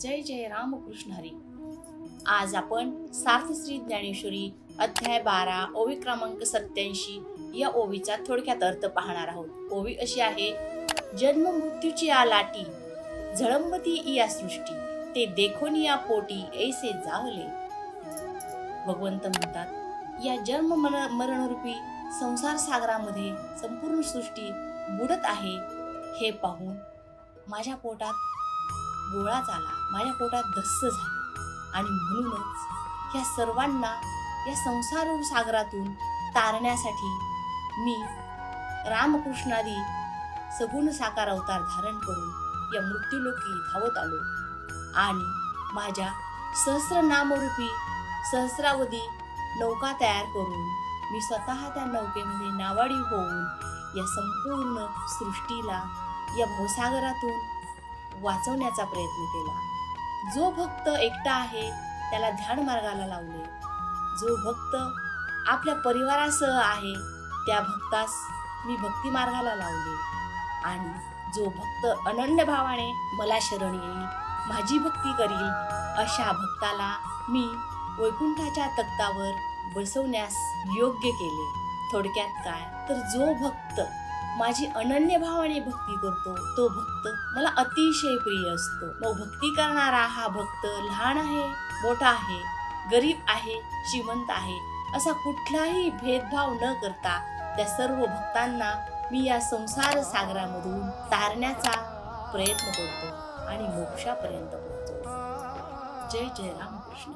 जय जय रामकृष्ण हरी. आज आपण सार्थश्री ज्ञानेश्वरी अध्याय बारा ओवी क्रमांक सत्याऐंशी या ओवीचा थोडक्यात अर्थ पाहणार आहोत. ओवी अशी आहे जन्म मृत्यूची या लाटी झळंबती या सृष्टी ते देखोनी या पोटी ऐसे जावले भगवंत म्हणतात या जन्म मरण मरणरूपी संसार सागरामध्ये संपूर्ण सृष्टी बुडत आहे. हे पाहून माझ्या पोटात गोळाच आला माझ्या पोटात धस्स झाले. आणि म्हणूनच या सर्वांना या संसार सागरातून तारण्यासाठी मी रामकृष्णादी सगुण साकार अवतार धारण करून या मृत्यूलोकी धावत आलो. आणि माझ्या सहस्र नामरूपी सहस्रावधी नौका तयार करून मी स्वतः त्या नौकेमध्ये नावाडी होऊन या संपूर्ण सृष्टीला या भवसागरातून वाचवण्याचा प्रयत्न केला. जो भक्त एकटा आहे त्याला ध्यान मार्गाला लावले. जो भक्त आपल्या परिवारासह आहे त्या भक्तास मी भक्ती मार्गाला लावले. आणि जो भक्त अनन्य भावाने मला शरण येईल माझी भक्ती करील अशा भक्ताला मी वैकुंठाच्या तक्तावर बसवण्यास योग्य केले. थोडक्यात काय? तर जो भक्त माझी अनन्य भावाने भक्ती करतो तो भक्त मला अतिशय प्रिय असतो. मग भक्ती करणारा हा भक्त लहान आहे मोठा आहे गरीब आहे श्रीमंत आहे असा कुठलाही भेदभाव न करता त्या सर्व भक्तांना मी या संसार सागरामधून तारण्याचा प्रयत्न करतो आणि मोक्षापर्यंत पोहोचतो जय जय रामकृष्ण